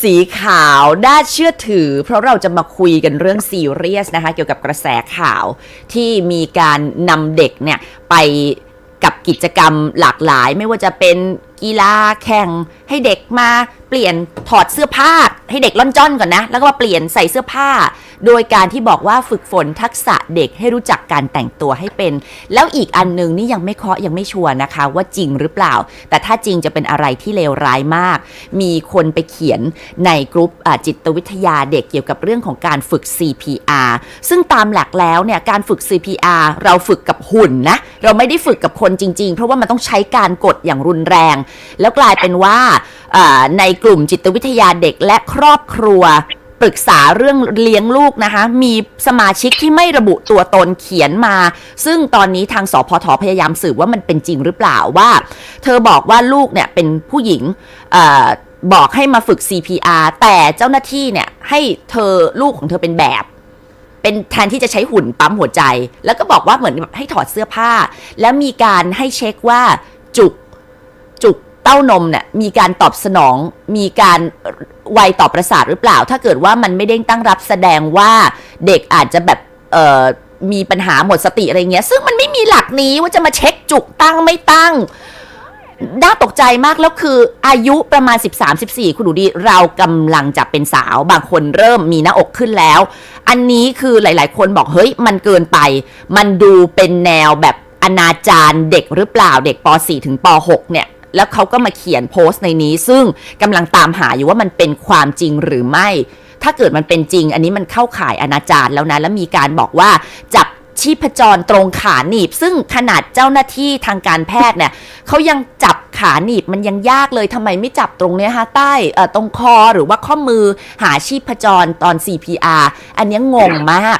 สีขาวน่าเชื่อถือ เพราะเราจะมาคุยกันเรื่องซีเรียสนะคะ เกี่ยวกับกระแสข่าวที่มีการนำเด็กเนี่ย ไปกับกิจกรรมหลากหลาย ไม่ว่าจะเป็นกีฬาแข่ง ให้เด็กมาเปลี่ยนถอดเสื้อผ้า ให้เด็กล่อนจ้อนก่อนนะ แล้วก็มาเปลี่ยนใส่เสื้อผ้า โดยการที่บอกว่าฝึกฝนทักษะเด็กให้รู้จักการแต่งตัวให้เป็น แล้วอีกอันหนึงนี่ยังไม่เคาะยังไม่ชัวร์นะคะ ว่าจริงหรือเปล่า แต่ถ้าจริงจะเป็นอะไรที่เลวร้ายมาก มีคนไปเขียนในกรุ๊ปอ่าจิตวิทยาเด็กเกี่ยวกับเรื่องของการฝึก CPR ซึ่งตามหลักแล้วเนี่ยการฝึก CPR เราฝึกกับหุ่นนะเราไม่ได้ฝึกกับคนจริง ๆ เพราะว่ามันต้องใช้การกดอย่างรุนแรง แล้วกลายเป็นว่าในกลุ่มจิตวิทยาเด็กและครอบครัวปรึกษาเรื่องเลี้ยงลูกนะคะ มีสมาชิกที่ไม่ระบุตัวตนเขียนมา ซึ่งตอนนี้ทางสพทพยายามสืบว่ามันเป็นจริงหรือเปล่าว่า เธอบอกว่าลูกเนี่ยเป็นผู้หญิงออบอกให้มาฝึก CPR แต่เจ้าหน้าที่เนี่ยให้เธอลูกของเธอเป็นแบบ เป็นแทนที่จะใช้หุ่นปั๊มหัวใจ แล้วก็บอกว่าเหมือนแบบให้ถอดเสื้อผ้า แล้วมีการให้เช็คว่าจุกจุก เต้านมเนี่ยมีการตอบสนองมีการไวต่อประสาทหรือเปล่า ถ้าเกิดว่ามันไม่ได้ตั้งรับแสดงว่าเด็กอาจจะแบบมีปัญหาหมดสติอะไรเงี้ย ซึ่งมันไม่มีหลักนี้ว่าจะมาเช็คจุกตั้งไม่ตั้งน่าตกใจมากแล้วคืออายุประมาณ 13-14 คุณดูดีเรากำลังจะเป็นสาวบางคนเริ่มมีหน้าอกขึ้นแล้ว อันนี้คือหลาย ๆ คนบอกเฮ้ยมันเกินไป มันดูเป็นแนวแบบอนาจารเด็กหรือเปล่าเด็กป .4 ถึงป .6 เนี่ย แล้วเขาก็มาเขียนโพสต์ในนี้ ซึ่งกำลังตามหาอยู่ว่ามันเป็นความจริงหรือไม่ ถ้าเกิดมันเป็นจริง อันนี้มันเข้าข่ายอนาจารแล้วนะ แล้วมีการบอกว่าจับชีพจรตรงขาหนีบ ซึ่งขนาดเจ้าหน้าที่ทางการแพทย์เนี่ยเขายังจับขาหนีบมันยังยากเลยทำไมไม่จับตรงเนี้ยฮะใต้เอ่อตรงคอหรือว่าข้อมือหาชีพจรตอน CPR อันนี้งงมาก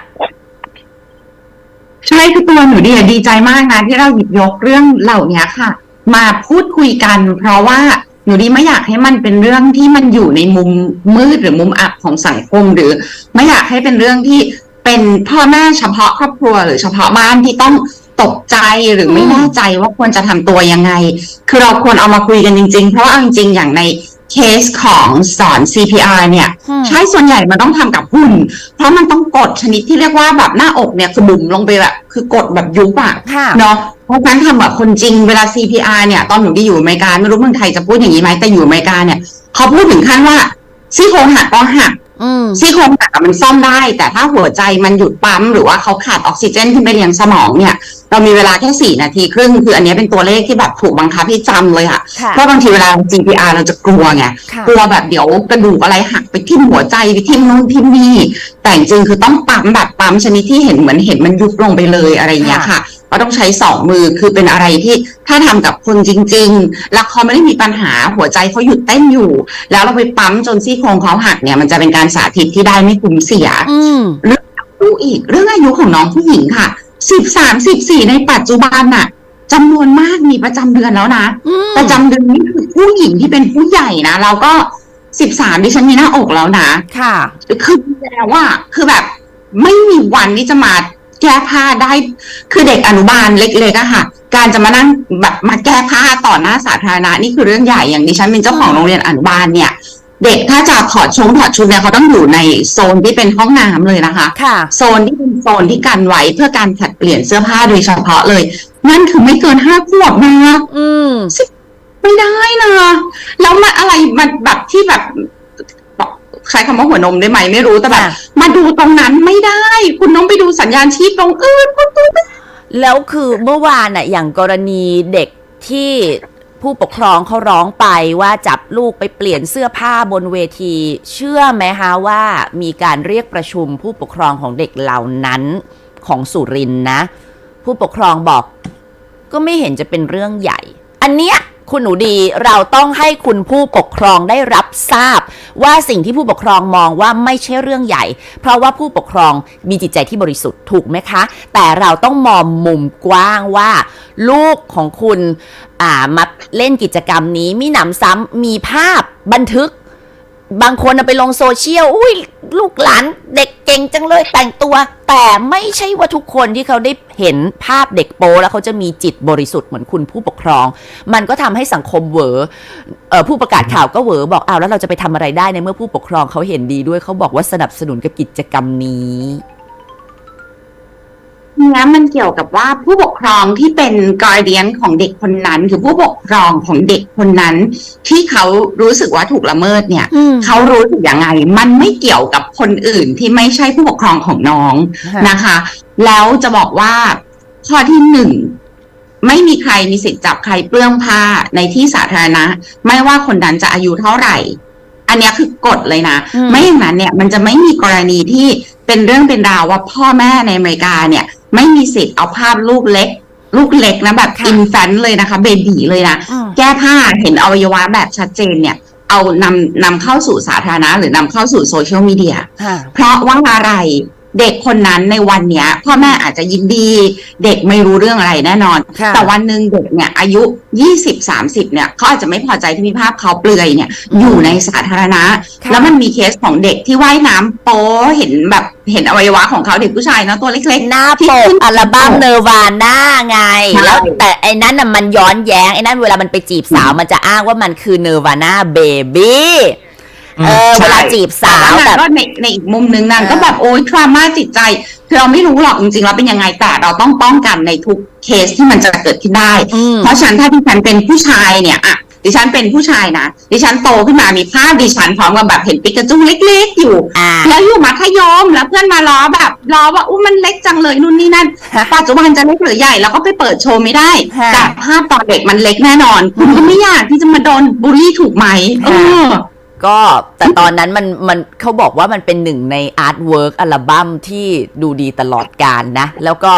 ใช่คือตัวหนูดีอะดีใจมากนะที่เราหยิบยกเรื่องเหล่านี้ค่ะ มาพูดคุยกัน เพราะว่าหนูดีไม่อยากให้มันเป็นเรื่องที่มันอยู่ในมุมมืดหรือมุมอับของสังคมหรือ ไม่อยากให้เป็นเรื่องที่เป็นพ่อแม่เฉพาะครอบครัวหรือเฉพาะบ้านที่ต้องตกใจหรือไม่แน่ใจว่าควรจะทำตัวยังไง คือเราควรเอามาคุยกันจริง ๆ เพราะว่าเอาจริงๆอย่างในเคสของสอน CPR เนี่ย ใช่ส่วนใหญ่มันต้องทำกับหุ่น เพราะมันต้องกดชนิดที่เรียกว่าแบบหน้าอกเนี่ยคือบุ๋มลงไปแบบคือกดแบบยุบอะค่ะเนาะเพราะฉะนั้นทำแบบคนจริงเวลา CPR เนี่ยตอนหนูที่อยู่อเมริกาไม่รู้เมืองไทยจะพูดอย่างนี้ไหมแต่อยู่อเมริกาเนี่ยเขาพูดถึงขั้นว่าซี่โครงหักก็หัก อืมซี่โครงหักอะมันซ่อมได้ แต่ถ้าหัวใจมันหยุดปั๊มหรือว่าเขาขาดออกซิเจนขึ้นไปเลี้ยงสมองเนี่ย เรามีเวลาแค่สี่นาทีครึ่งคืออันเนี้ยเป็นตัวเลขที่แบบถูกบังคับให้จำเลยค่ะ ค่ะเพราะบางทีเวลา CPR เราจะกลัวไง ค่ะกลัวแบบเดี๋ยวกระดูกอะไรหักไปทิ่มหัวใจไปทิ่มนู่นทิ่มนี่ แต่จริงๆคือต้องปั๊มแบบปั๊มชนิดที่เห็นเหมือนเห็นมันยุบลงไปเลยอะไรอย่างเงี้ยค่ะ ก็ต้องใช้สองมือคือเป็นอะไรที่ถ้าทำกับคนจริง ๆ แล้วเขาไม่ได้มีปัญหาหัวใจเขาหยุดเต้นอยู่ แล้วเราไปปั๊มจนซี่โครงเขาหักเนี่ย มันจะเป็นการสาธิตที่ได้ไม่คุ้มเสียอืมดูอีก เรื่องอายุของน้องผู้หญิงค่ะสิบสามสิบสี่ในปัจจุบันน่ะจำนวนมากมีประจำเดือนแล้วนะอืมประจำเดือนนี่คือผู้หญิงที่เป็นผู้ใหญ่นะเราก็สิบสามดิฉันมีหน้าอกแล้วนะ ค่ะ คือแล้วว่าคือแบบไม่มีวันที่จะมา แก้ผ้าได้ คือเด็กอนุบาลเล็กๆอะค่ะ การจะมานั่งแบบมาแก้ผ้าต่อหน้าสาธารณะนี่คือเรื่องใหญ่อย่างดิฉันเป็นเจ้าของโรงเรียนอนุบาลเนี่ย เด็กถ้าจะถอดชงถอดชุดเนี่ยเขาต้องอยู่ในโซนที่เป็นห้องน้ำเลยนะคะค่ะ โซนที่เป็นโซนที่กันไว้เพื่อการผลัดเปลี่ยนเสื้อผ้าโดยเฉพาะเลย นั่นคือไม่เกินห้าขวบนะอืม ไม่ได้นะแล้วมันอะไรมันแบบที่แบบ ใช้คำว่าหัวนมได้ไหมไม่รู้แต่แบบค่ะมาดูตรงนั้นไม่ได้ คุณต้องไปดูสัญญาณชีพตรงอื่นคุณดูไม่แล้วคือเมื่อวานน่ะ อย่างกรณีเด็กที่ผู้ปกครองเขาร้องไปว่าจับลูกไปเปลี่ยนเสื้อผ้าบนเวที เชื่อไหมคะว่ามีการเรียกประชุมผู้ปกครองของเด็กเหล่านั้นของสุรินทร์นะ ผู้ปกครองบอกก็ไม่เห็นจะเป็นเรื่องใหญ่ อันเนี้ยคุณหนูดีเราต้องให้คุณผู้ปกครองได้รับทราบ ว่าสิ่งที่ผู้ปกครองมองว่าไม่ใช่เรื่องใหญ่ เพราะว่าผู้ปกครองมีจิตใจที่บริสุทธิ์ถูกไหมคะ แต่เราต้องมองมุมกว้างว่า ลูกของคุณอ่ามาเล่นกิจกรรมนี้มีหนำซ้ำมีภาพบันทึก บางคนไปลงโซเชียล อุ้ยลูกหลานเด็กเก่งจังเลยแต่งตัว แต่ไม่ใช่ว่าทุกคนที่เขาได้เห็นภาพเด็กโป้แล้วเขาจะมีจิตบริสุทธิ์เหมือนคุณผู้ปกครอง มันก็ทำให้สังคมเวอเออผู้ประกาศข่าวก็เวอบอกเอาแล้วเราจะไปทำอะไรได้ในเมื่อผู้ปกครองเขาเห็นดีด้วยเขาบอกว่าสนับสนุนกับกิจกรรมนี้ เนี่ยมันเกี่ยวกับว่าผู้ปกครองที่เป็นก a r เดียนของเด็กคนนั้นคือผู้ปกครองของเด็กคนนั้น ที่เขารู้สึกว่าถูกละเมิดเนี่ยอืมเขารู้สึกยังไง มันไม่เกี่ยวกับคนอื่นที่ไม่ใช่ผู้ปกครองของน้องค่ะนะคะ แล้วจะบอกว่าข้อที่หนึ่งไม่มีใครมีสิทธิ์จับใครเปลื้องผ้าในที่สาธารณะ ไม่ว่าคนนั้นจะอายุเท่าไหร่ อันเนี้ยคือกฎเลยนะอืมไม่อย่างนั้นเนี่ย มันจะไม่มีกรณีที่เป็นเรื่องเป็นราวว่าพ่อแม่ในอเมริกาเนี่ย ไม่มีสิทธิ์เอาภาพลูกเล็ก ลูกเล็กนะแบบค่ะอินแฟนเลยนะคะ เบบีเลยนะอืม แก้ผ้าเห็นอวัยวะแบบชัดเจนเนี่ย เอานำนำเข้าสู่สาธารณะหรือนำเข้าสู่โซเชียลมีเดีย ค่ะ เพราะว่าอะไร เด็กคนนั้นในวันเนี้ยพ่อแม่อาจจะยินดี เด็กไม่รู้เรื่องอะไรแน่นอน ค่ะแต่วันหนึ่งเด็กเนี่ยอายุ20 30เนี่ยเขาอาจจะไม่พอใจที่มีภาพเขาเปลือยเนี่ยอืมอยู่ในสาธารณะ ค่ะ แล้วมันมีเคสของเด็กที่ว่ายน้ำโป๊เห็นแบบเห็นอวัยวะของเขาเด็กผู้ชายเนาะตัวเล็กหน้าที่ปขึ้กนอัลบั้มเนวาน่าไง ใช่ แล้วแต่ไอ้นั้นน่ะมันย้อนแย้งไอ้นั่นเวลามันไปจีบสาวมันจะอ้างว่ามันคือเนวาน่าเบบี้ เออใช่เวลาจีบๆสาวแต่แบบก็ในในอีกมุมหนึ่งนางเออก็แบบโอ๊ยทรามาจิตใจคือเราไม่รู้หรอกจริงๆแล้วเป็นยังไงแต่เราต้องป้องกันในทุกเคสที่มันจะเกิดขึ้นได้อืมเพราะฉะนั้นถ้าดิฉันเป็นผู้ชายเนี่ยอะดิฉันเป็นผู้ชายนะ ดิฉันโตขึ้นมามีภาพดิฉันพร้อมกับแบบเห็นปิกาจูเล็กๆอยู่อ่าแล้วอยู่มัธยมแล้วเพื่อนมาล้อแบบล้อว่าอู้มันเล็กจังเลยนู่นนี่นั่นฮะปัจจุบันจะเล็กหรือใหญ่แล้วก็ไปเปิดโชว์ไม่ได้ฮะแต่ภาพตอนเด็กมันเล็กแน่นอนคุณก็ไม่อยากที่จะมาโดนบูลลี่ถูกไหมเออ ก็แต่ตอนนั้นมันมันเขาบอกว่ามันเป็นหนึ่งในอาร์ตเวิร์กอัลบั้มที่ดูดีตลอดการนะ แล้วก็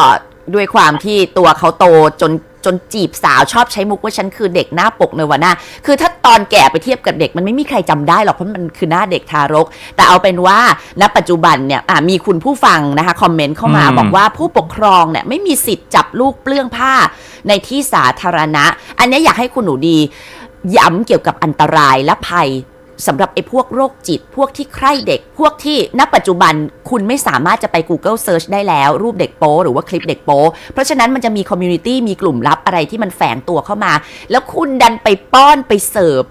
ด้วยความที่ตัวเขาโตจนจนจีบสาวชอบใช้มุกว่าฉันคือเด็กหน้าปกเนวาน่าคือถ้าตอนแก่ไปเทียบกับเด็กมันไม่มีใครจำได้หรอกเพราะมันคือหน้าเด็กทารก แต่เอาเป็นว่าณปัจจุบันเนี่ยอะมีคุณผู้ฟังนะคะคอมเมนต์เข้ามาอืมบอกว่าผู้ปกครองเนี่ยไม่มีสิทธิ์จับลูกเปลื้องผ้าในที่สาธารณะ อันเนี้ยอยากให้คุณหนูดีย้ำเกี่ยวกับอันตรายและภัย สำหรับไอ้พวกโรคจิต พวกที่ใคร่เด็ก พวกที่ณปัจจุบันคุณไม่สามารถจะไป Google Search ได้แล้ว รูปเด็กโป๊หรือว่าคลิปเด็กโป๊เพราะฉะนั้นมันจะมีคอมมูนิตี้มีกลุ่มลับอะไรที่มันแฝงตัวเข้ามา แล้วคุณดันไปป้อนไปเสิร์ฟ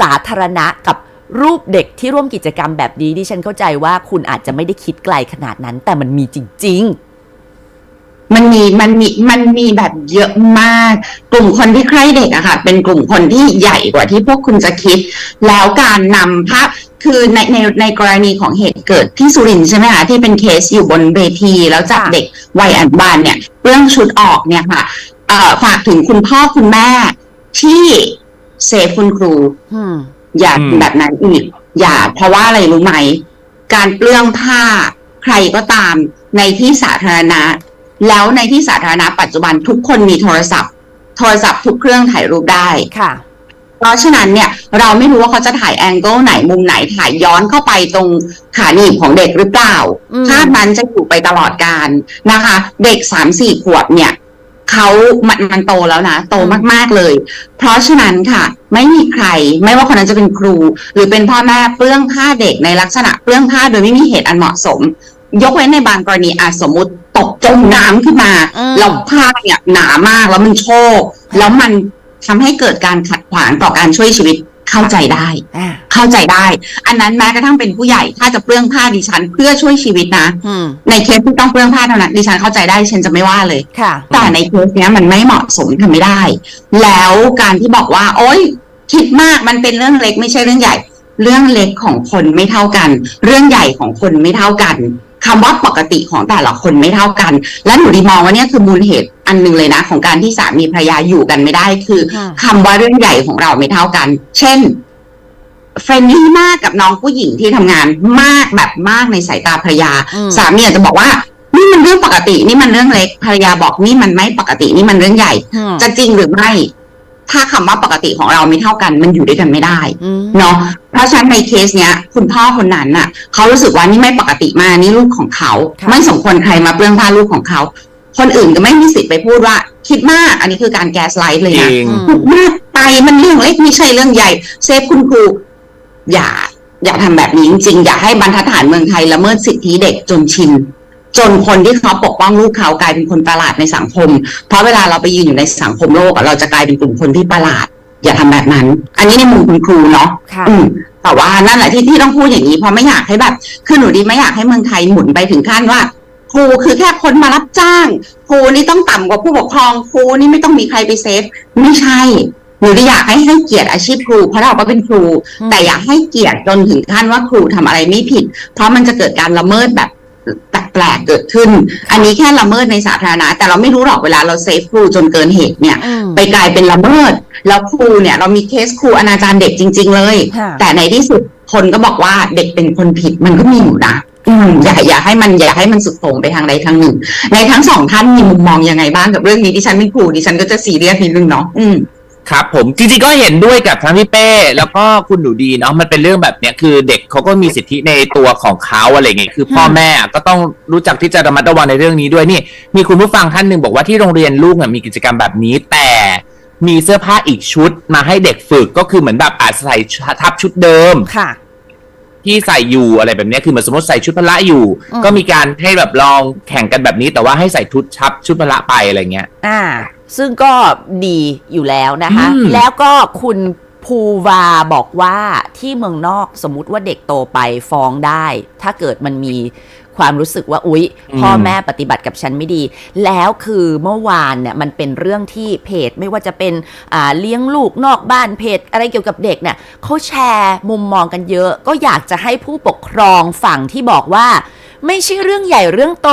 สาธารณะกับรูปเด็กที่ร่วมกิจกรรมแบบนี้ดิฉันเข้าใจว่าคุณอาจจะไม่ได้คิดไกลขนาดนั้น แต่มันมีจริง มันมีมันมีมันมีแบบเยอะมาก กลุ่มคนที่ใคร่เด็กอะค่ะ เป็นกลุ่มคนที่ใหญ่กว่าที่พวกคุณจะคิด แล้วการนำภาพคือในในในกรณีของเหตุเกิดที่สุรินทร์ใช่ไหมคะที่เป็นเคสอยู่บนเวที แล้วจับค่ะเด็กวัยอนุบาลเนี่ยเรื่องชุดออกเนี่ยค่ะเอ่อฝากถึงคุณพ่อคุณแม่ที่เซฟคุณครูๆอืมอย่าอืมแบบนั้นอีก อย่า เพราะว่าอะไรรู้ไหม การเปลื้องผ้าใครก็ตามในที่สาธารณะ แล้วในที่สาธารณะปัจจุบันทุกคนมีโทรศัพท์ โทรศัพท์ทุกเครื่องถ่ายรูปได้ค่ะเพราะฉะนั้นเนี่ยเราไม่รู้ว่าเขาจะถ่ายแองเกิลไหนมุมไหนถ่ายย้อนเข้าไปตรงขาหนีบของเด็กหรือเปล่าอืมภาพนั้นจะอยู่ไปตลอดการนะคะ เด็กสามสี่ขวบเนี่ยเขามันมันโตแล้วนะ โตมาก ๆ เลย เพราะฉะนั้นค่ะ ไม่มีใคร ไม่ว่าคนนั้นจะเป็นครู หรือเป็นพ่อแม่เปลื้องผ้าเด็กในลักษณะเปลื้องผ้าโดยไม่มีเหตุอันเหมาะสม ยกเว้นในบางกรณีอาจสมมติตกจ มน้ำขึ้นมาอืมแล้วผ้าเนี่ยหนามากแล้วมันโชกแล้วมันทำให้เกิดการขัดขวางต่อการช่วยชีวิตเข้าใจได้อ่าเข้าใจได้ อันนั้นแม้กระทั่งเป็นผู้ใหญ่ถ้าจะเปลื้องผ้าดิฉันเพื่อช่วยชีวิตนะอืมในเคสที่ต้องเปลื้องผ้าเท่านั้นดิฉันเข้าใจได้ฉันจะไม่ว่าเลยค่ะแต่ในเคสเนี้ยมันไม่เหมาะสมทำไม่ได้ แล้วการที่บอกว่า โอ๊ยคิดมากมันเป็นเรื่องเล็กไม่ใช่เรื่องใหญ่ เรื่องเล็กของคนไม่เท่ากัน เรื่องใหญ่ของคนไม่เท่ากัน คำว่าปกติของแต่ละคนไม่เท่ากัน และหนูดีมองว่าเนี่ยคือมูลเหตุอันหนึ่งเลยนะ ของการที่สามีภรรยาอยู่กันไม่ได้ คือค่ะคำว่าเรื่องใหญ่ของเราไม่เท่ากัน เช่นเฟรนลี่มากกับน้องผู้หญิงที่ทำงานมากแบบมากในสายตาภรรยาอืมสามีอาจจะบอกว่านี่มันเรื่องปกติ นี่มันเรื่องเล็กภรรยาบอกนี่มันไม่ปกตินี่มันเรื่องใหญ่อืมจะจริงหรือไม่ ถ้าคำว่าปกติของเราไม่เท่ากัน มันอยู่ด้วยกันไม่ได้อืมเนาะ เพราะฉะนั้นในเคสเนี้ย คุณพ่อคนนั้นน่ะเขารู้สึกว่านี่ไม่ปกติมากนี่ลูกของเขาค่ะไม่สมควรใครมาเปลื้องผ้าลูกของเขาคนอื่นก็ไม่มีสิทธิ์ไปพูดว่า คิดมากอันนี้คือการแกสไลท์เลยจนะริงอืมคิดมากไปมันเรื่องเล็กไม่ใช่เรื่องใหญ่ เซฟคุณครูอย่า อย่าทำแบบนี้จริงๆอย่าให้บรรทัดฐานเมืองไทยละเมิดสิทธิเด็กจนชินจนคนที่เขาปกป้องลูกเขากลายเป็นคนประหลาดในสังคม เพราะเวลาเราไปยืนอยู่ในสังคมโลกอะเราจะกลายเป็นกลุ่มคนที่ประหลาด อย่าทำแบบนั้น อันนี้ในมุมคุณครูเนาะค่ะอืมแต่ว่านั่นแหละที่ที่ต้องพูดอย่างนี้เพราะไม่อยากให้แบบ คือหนูดีไม่อยากให้เมืองไทยหมุนไปถึงขั้นว่าครูคือแค่คนมารับจ้าง ครูนี่ต้องต่ำกว่าผู้ปกครองครูนี่ไม่ต้องมีใครไปเซฟ ไม่ใช่หนูดีอยากให้ให้เกียรติอาชีพครูเพราะเราก็เป็นครูอืมแต่อยากให้เกียรติจนถึงขั้นว่าครูทำอะไรไม่ผิด เพราะมันจะเกิดการละเมิดแบบ แปลกๆเกิดขึ้น อันนี้แค่ละเมิดในสาธารณะ แต่เราไม่รู้หรอกเวลาเราเซฟครูจนเกินเหตุเนี่ยอืมไปกลายเป็นละเมิด แล้วครูเนี่ย เรามีเคสครูอนาจารเด็กจริง ๆ เลยค่ะแต่ในที่สุดคนก็บอกว่าเด็กเป็นคนผิดมันก็มีอยู่นะอืมอย่าอย่าให้มันอย่าให้มันสุดโต่งไปทางใดทางหนึ่ง ในทั้งสองท่านมีมุมมองยังไงบ้างกับเรื่องนี้ดิฉันเป็นครูดิฉันก็จะซีเรียสนิดนึงเนาะอืม ครับผมจริงๆก็เห็นด้วยกับทั้งพี่เป้ แล้วก็คุณหนูดีเนาะมันเป็นเรื่องแบบเนี้ยคือเด็กเขาก็มีสิทธิในตัวของเขาอะไรเงี้ยคือ พ่อแม่ก็ต้องรู้จักที่จะระมัดระวังในเรื่องนี้ด้วยนี่ มีคุณผู้ฟังท่านหนึ่งบอกว่าที่โรงเรียนลูกเนี่ยมีกิจกรรมแบบนี้ แต่มีเสื้อผ้าอีกชุดมาให้เด็กฝึกก็คือเหมือนแบบอาจใส่ทับชุดเดิมค่ะ ที่ใส่อยู่อะไรแบบเนี้ยคือเหมือนสมมติใส่ชุดพละอยู่ อืม ก็มีการให้แบบลองแข่งกันแบบนี้ แต่ว่าให้ใส่ชุดชับชุดพละไปอะไรเงี้ย อ่า ซึ่งก็ดีอยู่แล้วนะคะ อืม แล้วก็คุณภูวาบอกว่าที่เมืองนอกสมมุติว่าเด็กโตไปฟ้องได้ ถ้าเกิดมันมี ความรู้สึกว่าอุ๊ย พ่อแม่ปฏิบัติกับฉันไม่ดี แล้วคือเมื่อวานเนี่ยมันเป็นเรื่องที่เพจไม่ว่าจะเป็นอ่าเลี้ยงลูกนอกบ้านเพจอะไรเกี่ยวกับเด็กเนี่ยเขาแชร์มุมมองกันเยอะ ก็อยากจะให้ผู้ปกครองฝั่งที่บอกว่า ไม่ใช่เรื่องใหญ่เรื่องโต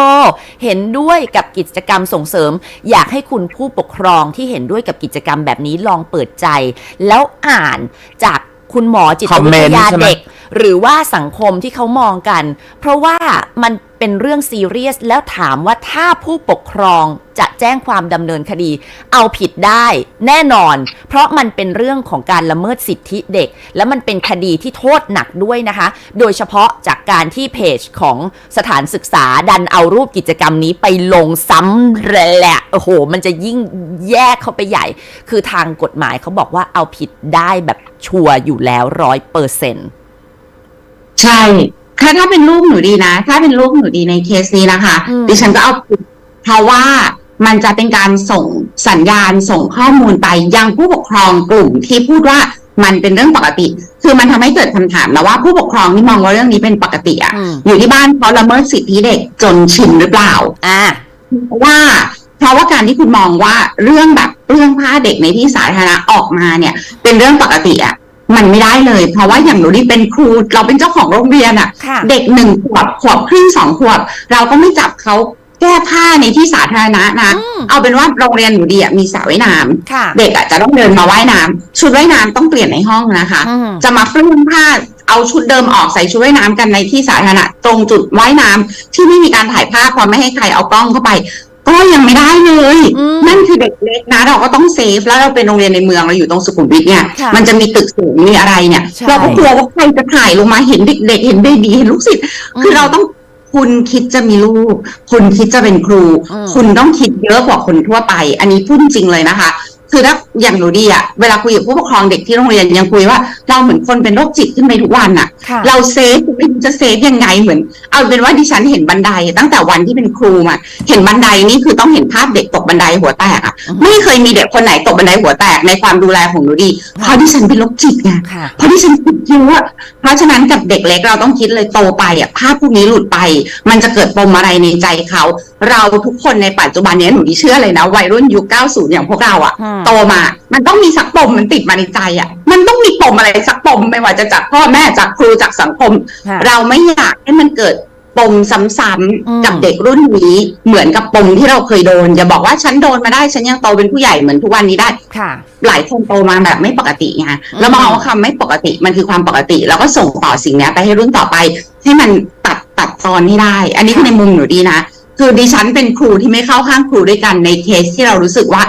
เห็นด้วยกับกิจกรรมส่งเสริม อยากให้คุณผู้ปกครองที่เห็นด้วยกับกิจกรรมแบบนี้ลองเปิดใจ แล้วอ่านจากคุณหมอจิตวิทยา Comment ใช่ไหมเด็ก หรือว่าสังคมที่เขามองกัน เพราะว่ามันเป็นเรื่องซีเรียสแล้วถามว่าถ้าผู้ปกครองจะแจ้งความดำเนินคดี เอาผิดได้แน่นอน เพราะมันเป็นเรื่องของการละเมิดสิทธิเด็ก และมันเป็นคดีที่โทษหนักด้วยนะคะ โดยเฉพาะจากการที่เพจของสถานศึกษาดันเอารูปกิจกรรมนี้ไปลงซ้ำแหละโอ้โห มันจะยิ่งแยกเข้าไปใหญ่ คือทางกฎหมายเขาบอกว่าเอาผิดได้แบบชัวร์อยู่แล้วร้อยเปอร์เซ็นต์ ใช่ถ้าถ้าเป็นลูกหนูดีนะ ถ้าเป็นลูกหนูดีในเคสนี้นะคะ อืม ดิฉันก็เอาผิดเพราะว่ามันจะเป็นการส่งสัญญาณส่งข้อมูลไปยังผู้ปกครองกลุ่มที่พูดว่ามันเป็นเรื่องปกติ คือมันทำให้เกิดคำถามนะว่าผู้ปกครองที่มองว่าเรื่องนี้เป็นปกติอะอืมอยู่ที่บ้านเขาละเมิดสิทธิเด็กจนชินหรือเปล่า อ่าเพราะว่า เพราะว่าการที่คุณมองว่าเรื่องแบบเรื่องผ้าเด็กในที่สาธารณะออกมาเนี่ย เป็นเรื่องปกติอะ มันไม่ได้เลย เพราะว่าอย่างหนูนี่เป็นครูเราเป็นเจ้าของโรงเรียนอะค่ะ เด็กหนึ่งขวบขวบครึ่งสองขวบ เราก็ไม่จับเขาแก้ผ้าในที่สาธารณะนะ อืมเอาเป็นว่าโรงเรียนหนูดีอะมีสระว่ายน้ำค่ะเด็กอะจะต้องเดินมาว่ายน้ำชุดว่ายน้ำต้องเปลี่ยนในห้องนะคะ อืมจะมาเปลื้องผ้าเอาชุดเดิมออกใส่ชุดว่ายน้ำกันในที่สาธารณะตรงจุดว่ายน้ำที่ไม่มีการถ่ายภาพเพราะไม่ให้ใครเอากล้องเข้าไป ก็ยังไม่ได้เลยอืมนั่นคือเด็กเล็กนะเราก็ต้องเซฟแล้วเราเป็นโรงเรียนในเมืองเราอยู่ตรงสุขุมวิทเนี่ยค่ะมันจะมีตึกสูงมีอะไรเนี่ยใช่เราก็กลัวว่าใครจะถ่ายลงมาเห็นเด็ก ๆ เห็นเบบีเห็นลูกศิษย์คือเราต้องคุณคิดจะมีลูก คุณคิดจะเป็นครูอืมคุณต้องคิดเยอะกว่าคนทั่วไป อันนี้พูดจริงเลยนะคะ คือถ้าอย่างหนูดีอะเวลาคุยกับผู้ปกครองเด็กที่โรงเรียนยังคุยว่าเราเหมือนคนเป็นโรคจิตขึ้นไปทุกวันอะค่ะ เราเซฟไม่รู้จะเซฟยังไงเหมือน เอาเป็นว่าดิฉันเห็นบันได ตั้งแต่วันที่เป็นครูมาเห็นบันไดนี่คือต้องเห็นภาพเด็กตกบันไดหัวแตกอะอืม ไม่เคยมีเด็กคนไหนตกบันไดหัวแตกในความดูแลของหนูดีเพราะดิฉันเป็นโรคจิตไง ค่ะ เพราะที่ฉันคิดเยอะเพราะฉะนั้นกับเด็กเล็กเราต้องคิดเลยโตไปอะภาพพวกนี้หลุดไป มันจะเกิดปมอะไรในใจเขา เราทุกคนในปัจจุบันเนี้ยหนูดีเชื่อเลยนะ วัยรุ่นยุค 90 อย่างพวกเราอะ อืมโตมา มันต้องมีสักปมมันติดมาในใจอะ มันต้องมีปมอะไรสักปมไม่ว่าจะจากพ่อแม่จากครูจากสังคมค่ะเราไม่อยากให้มันเกิดปมซ้ำอืมๆกับเด็กรุ่นนี้เหมือนกับปมที่เราเคยโดนอย่าบอกว่าฉันโดนมาได้ฉันยังโตเป็นผู้ใหญ่เหมือนทุกวันนี้ได้ค่ะ หลายคนโตมาแบบไม่ปกติไงอืมแล้วมองว่าคำไม่ปกติมันคือความปกติ แล้วก็ส่งต่อสิ่งเนี้ยไปให้รุ่นต่อไป ให้มันตัดตัดตอนให้ได้ อันนี้คือในมุมหนูดีนะคือดิฉันเป็นครูที่ไม่เข้าข้างครูด้วยกันในเคสที่เรารู้สึกว่า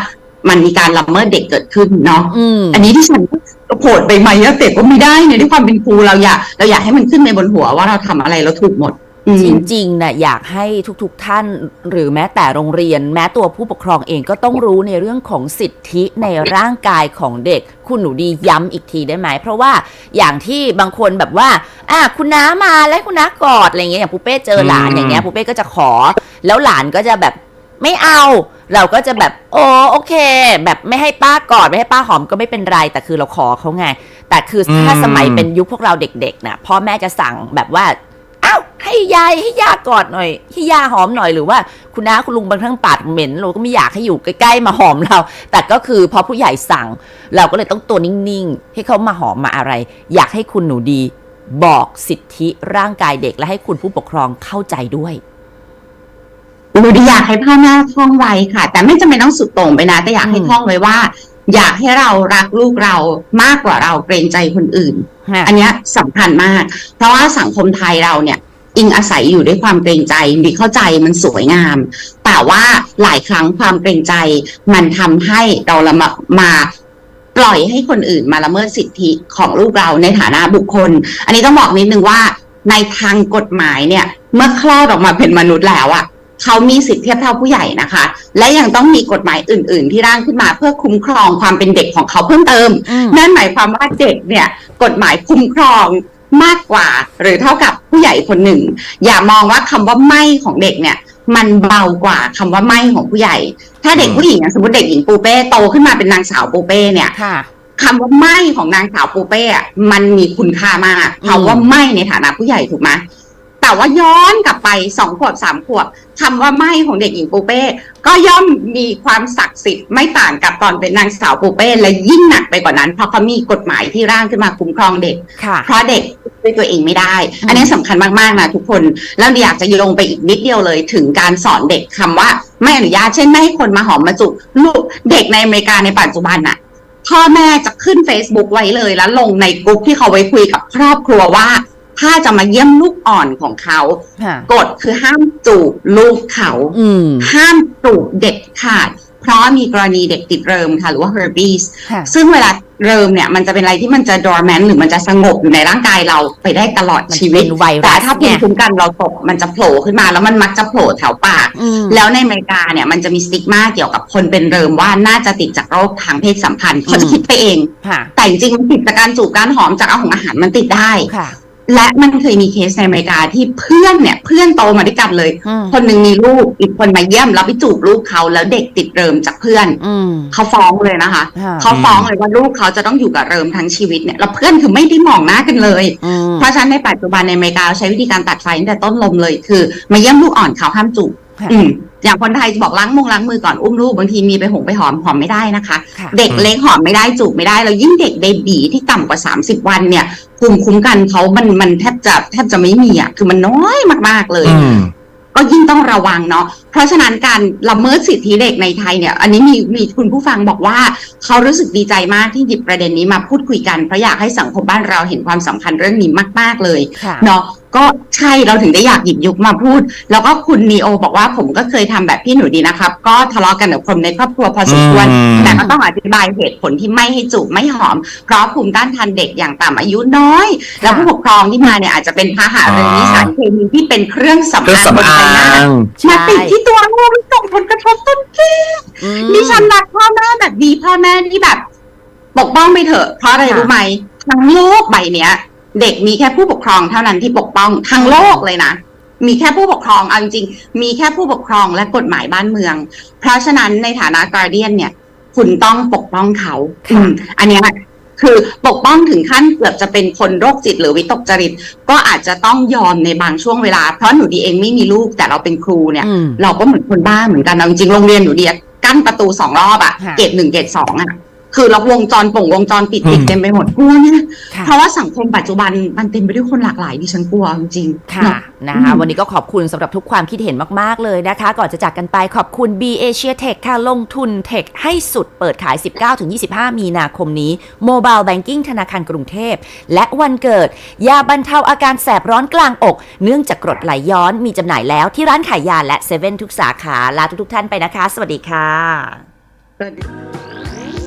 มันมีการละเมิดเด็กเกิดขึ้นเนาะอืมอันนี้ที่ฉันก็โผดไปไหมอะเด็กก็ไม่ได้เนี่ยด้วยความเป็นครูเราอยากเราอยากให้มันขึ้นในบนหัวว่าเราทำอะไรเราถูกหมดออืมจริงๆนะอยากให้ทุกๆท่าน หรือแม้แต่โรงเรียน แม้ตัวผู้ปกครองเองก็ต้องรู้ในเรื่องของสิทธิในร่างกายของเด็ก คุณหนูดีย้ำอีกทีได้ไหม เพราะว่าอย่างที่บางคนแบบว่า อะคุณน้ามาแล้วคุณน้ากอดอะไรเงี้ยอย่างปูเป้เจอหลานอืมอย่างเงี้ยปูเป้ก็จะขอ แล้วหลานก็จะแบบ ไม่เอา เราก็จะแบบโอ้โอเค แบบไม่ให้ป้ากอดไม่ให้ป้าหอมก็ไม่เป็นไร แต่คือเราขอเขาไง แต่คือถ้าอืมสมัยเป็นยุคพวกเราเด็กๆนะพ่อแม่จะสั่งแบบว่าอ้าวให้ยายให้ย่ากอดหน่อย ให้ย่าหอมหน่อยหรือว่าคุณน้าคุณลุงบางครั้งปาดเหม็นเราก็ไม่อยากให้อยู่ใกล้ๆมาหอมเรา แต่ก็คือพอผู้ใหญ่สั่ง เราก็เลยต้องตัวนิ่งๆ ให้เขามาหอมมาอะไร อยากให้คุณหนูดี บอกสิทธิร่างกายเด็กและให้คุณผู้ปกครองเข้าใจด้วยห นูดีอยากให้พ่อแม่ท่องไว้ค่ะ แต่ไม่จำเป็นต้องสุดโต่งไปนะ แต่อยากให้อืมท่องไว้ว่า อยากให้เรารักลูกเรามากกว่าเราเกรงใจคนอื่น อันเนี้ยสำคัญมาก เพราะว่าสังคมไทยเราเนี่ย อิงอาศัยอยู่ด้วยความเกรงใจดีเข้าใจมันสวยงาม แต่ว่าหลายครั้งความเกรงใจ มันทำให้เราละมามาปล่อยให้คนอื่นมาละเมิดสิทธิของลูกเราในฐานะบุคคล อันนี้ต้องบอกนิดนึงว่าในทางกฎหมายเนี่ย เมื่อคลอดออกมาเป็นมนุษย์แล้วอะ เขามีสิทธิเทียบเท่าผู้ใหญ่นะคะ และยังต้องมีกฎหมายอื่น ๆ ที่ร่างขึ้นมาเพื่อคุ้มครองความเป็นเด็กของเขาเพิ่มเติมอืมนั่นหมายความว่าเด็กเนี่ย กฎหมายคุ้มครองมากกว่า หรือเท่ากับผู้ใหญ่คนหนึ่ง อย่ามองว่าคำว่าไม่ของเด็กเนี่ย มันเบากว่าคำว่าไม่ของผู้ใหญ่ ถ้าเด็กอืมผู้หญิงอย่างสมมติเด็กหญิงปูเป้โตขึ้นมาเป็นนางสาวปูเป้เนี่ยค่ะคำว่าไม่ของนางสาวปูเป้อะมันมีคุณค่ามากอืมคำว่าไม่ในฐานะผู้ใหญ่ถูกไหม แต่ว่าย้อนกลับไปสองขวบสามขวบคำว่าไม่ของเด็กหญิงปูเป้ ก็ย่อมมีความศักดิ์สิทธิ์ไม่ต่างกับตอนเป็นนางสาวปูเป้และยิ่งหนักไปกว่านั้น เพราะเขามีกฎหมายที่ร่างขึ้นมาคุ้มครองเด็กค่ะเพราะเด็กด้วยตัวเองไม่ได้อืมอันนี้สำคัญมากๆนะทุกคน แล้วอยากจะโยงไปอีกนิดเดียวเลยถึงการสอนเด็กคำว่าไม่อนุญาตเช่นไม่ให้คนมาหอมมาจุบลูกเด็กในอเมริกาในปัจจุบันน่ะพ่อแม่จะขึ้น Facebook ไว้เลยแล้วลงในกลุ่มที่เขาไว้คุยกับครอบครัวว่า ถ้าจะมาเยี่ยมลูกอ่อนของเขาค่ะกฎคือห้ามจูบลูกเขาอืมห้ามจูบเด็ดขาด เพราะมีกรณีเด็กติดเริมค่ะหรือว่า herpes ค่ะซึ่งเวลาเริมเนี่ยมันจะเป็นอะไรที่มันจะ dormant หรือมันจะสงบอยู่ในร่างกายเราไปได้ตลอดมันชีวิตเป็นไวรัสแต่ถ้าภูไงมิคุ้มกันเราตกมันจะโผล่ขึ้นมา แล้วมันมักจะโผล่แถวปากอืมแล้วในอเมริกาเนี่ยมันจะมีสติ๊กมาเกี่ยวกับคนเป็นเริมว่าน่าจะติดจากโรคทางเพศสัมพันธ์เขาจะคิดไปเองค่ะแต่จริงๆมันติดจากการจูบการหอมจากเอาของอาหารมันติดได้ค่ะ และมันเคยมีเคสในอเมริกาที่เพื่อนเนี่ย เพื่อนโตมาด้วยกันเลยอืมคนหนึ่งมีลูกอีกคนมาเยี่ยมแล้วไปจูบลูกเขาแล้วเด็กติดเริมจากเพื่อนอืมเขาฟ้องเลยนะคะค่ะเขาฟ้องเลยว่าลูกเขาจะต้องอยู่กับเริมทั้งชีวิตเนี่ยแล้วเพื่อนคือไม่ได้มองหน้ากันเลยอืมเพราะฉะนั้นในปัจจุบันในอเมริกาใช้วิธีการตัดไฟตั้งแต่ต้นลมเลยคือ มาเยี่ยมลูกอ่อนเขาห้ามจูบค่ะอืม อย่างคนไทยจะบอกล้างมงล้างมือก่อนอุ้มลูกบางทีมีไปหงไปหอมหอมไม่ได้นะคะ ค่ะเด็กเล็กหอมไม่ได้จูบไม่ได้แล้วยิ่งเด็กเบบีที่ต่ำกว่า 30 วันเนี่ยภูมิคุ้มกันเขามันมันแทบจะแทบจะไม่มีอะคือมันน้อยมากๆเลย อืม ก็ยิ่งต้องระวังเนาะ เพราะฉะนั้นการละเมิดสิทธิเด็กในไทยเนี่ย อันนี้มีมีคุณผู้ฟังบอกว่า เขารู้สึกดีใจมากที่หยิบประเด็นนี้มาพูดคุยกัน เพราะอยากให้สังคมบ้านเราเห็นความสำคัญเรื่องนี้มาก ๆ เลย ค่ะ เนาะ ก็ใช่เราถึงได้อยากหยิบยุกมาพูด แล้วก็คุณนีโอบอกว่าผมก็เคยทำแบบพี่หนูดีนะครับ ก็ทะเลาะกันกับคนในครอบครัวพอสมควรอืมแต่ก็ต้องอธิบายเหตุผลที่ไม่ให้จูบไม่หอม เพราะภูมิต้านทานเด็กอย่างต่ำอายุน้อย แล้วผู้ปกครองที่มาเนี่ยอาจจะเป็นพาหะเรื่องนิสารเคมีที่เป็นเครื่องสำเครื่องอางบนสำใบอาหน้างมาติดที่ตัวลูกมันส่งผลกระทบต้นแก้วอืมดิฉันรักพ่อแม่แบบดีพ่อแม่ที่แบบปกป้องไปเถอะเพราะอะไรค่ะรู้ไหมทั้งโลกใบเนี้ย เด็กมีแค่ผู้ปกครองเท่านั้นที่ปกป้องทั้งโลกเลยนะมีแค่ผู้ปกครองเอาจริงๆมีแค่ผู้ปกครองและกฎหมายบ้านเมือง เพราะฉะนั้นในฐานะการเดียนเนี่ย คุณต้องปกป้องเขาค่ะอืมอันเนี้ยคือปกป้องถึงขั้นเกือบจะเป็นคนโรคจิตหรือวิตกจริต ก็อาจจะต้องยอมในบางช่วงเวลา เพราะหนูดีเองไม่มีลูกแต่เราเป็นครูเนี่ยอืมเราก็เหมือนคนบ้าเหมือนกันเอาจริงๆโรงเรียนหนูเดียกั้นประตูสองรอบอะค่ะเกรดหนึ่งเกรดสองอะ คือเราวงจรป่งวงจรปิดติดอืมเต็มไปหมดกลัวเนี่ยค่ะ เพราะว่าสังคมปัจจุบันมันเต็มไปด้วยคนหลากหลายดิฉันกลัวจริงๆค่ะเนอะนะคะอืมวันนี้ก็ขอบคุณสำหรับทุกความคิดเห็นมาก ๆ เลยนะคะ ก่อนจะจากกันไปขอบคุณ B Asia Tech ค่ะ ลงทุนเทคให้สุดเปิดขาย 19-25 มีนาคมนี้ Mobile Banking ธนาคารกรุงเทพ และวันเกิด ยาบรรเทาอาการแสบร้อนกลางอก เนื่องจากกรดไหลย้อนมีจำหน่ายแล้วที่ร้านขายยาและ7 e เ e ่ e ทุกสาขาลาทุกๆท่านไปนะคะ สวัสดีค่ะสวัสดี